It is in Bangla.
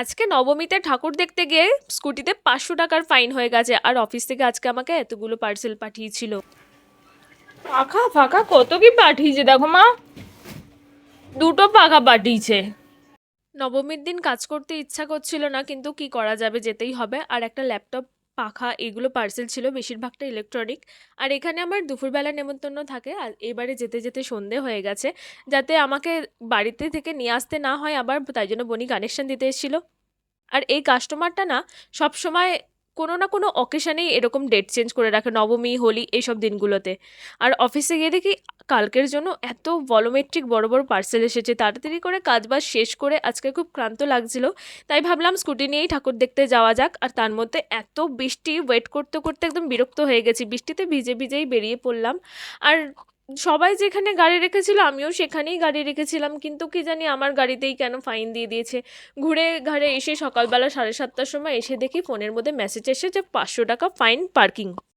আজকে নবমীতে ঠাকুর দেখতে গিয়ে স্কুটিতে পাঁচশো টাকার ফাইন হয়ে গেছে। আর অফিস থেকে আজকে আমাকে এতগুলো পার্সেল পাঠিয়েছিল। পাখা ফাঁকা, কত কি পাঠিয়েছে দেখো মা। দুটো পাখা পাঠিয়েছে। নবমীর দিন কাজ করতে ইচ্ছা করছিল না, কিন্তু কি করা যাবে, যেতেই হবে। আর একটা ল্যাপটপ পাখা, এগুলো পার্সেল ছিল, বেশিরভাগটা ইলেকট্রনিক আর এখানে আমার দুপুরবেলা নেমন্তন্ন থাকে, আর এবারে যেতে যেতে সন্ধে হয়ে গেছে, যাতে আমাকে বাড়িতে থেকে নিয়ে আসতে না হয় আবার, তাই জন্য বনি কানেকশন দিতে এসেছিল। আর এই কাস্টমারটা না সব সময় কোনো না কোনো অকেশানেই এরকম ডেট চেঞ্জ করে রাখে, নবমী, হোলি, এইসব দিনগুলোতে। আর অফিসে গিয়ে দেখি কালকের জন্য এত ভলোমেট্রিক বড় বড় পার্সেল এসেছে। তাড়াতাড়ি করে কাজবাজ শেষ করে আজকে খুব ক্লান্ত লাগছিল। তাই ভাবলাম স্কুটি নিয়েই ঠাকুর দেখতে যাওয়া যাক। আর তার মধ্যে এত বৃষ্টি ওয়েট করতে করতে একদম বিরক্ত হয়ে গেছি। বৃষ্টিতে ভিজে ভিজেই বেরিয়ে পড়লাম। আর সবাই যেখানে গাড়ি রেখেছিল আমিও সেখানেই গাড়ি রেখেছিলাম। কিন্তু কি জানি আমার গাড়িতেই কেন ফাইন দিয়ে দিয়েছে। ঘুরে ঘাড়ে এসে সকালবেলা সাড়ে সাতটার সময় এসে দেখি ফোনের মধ্যে মেসেজ এসে যে পাঁচশো টাকা ফাইন পার্কিং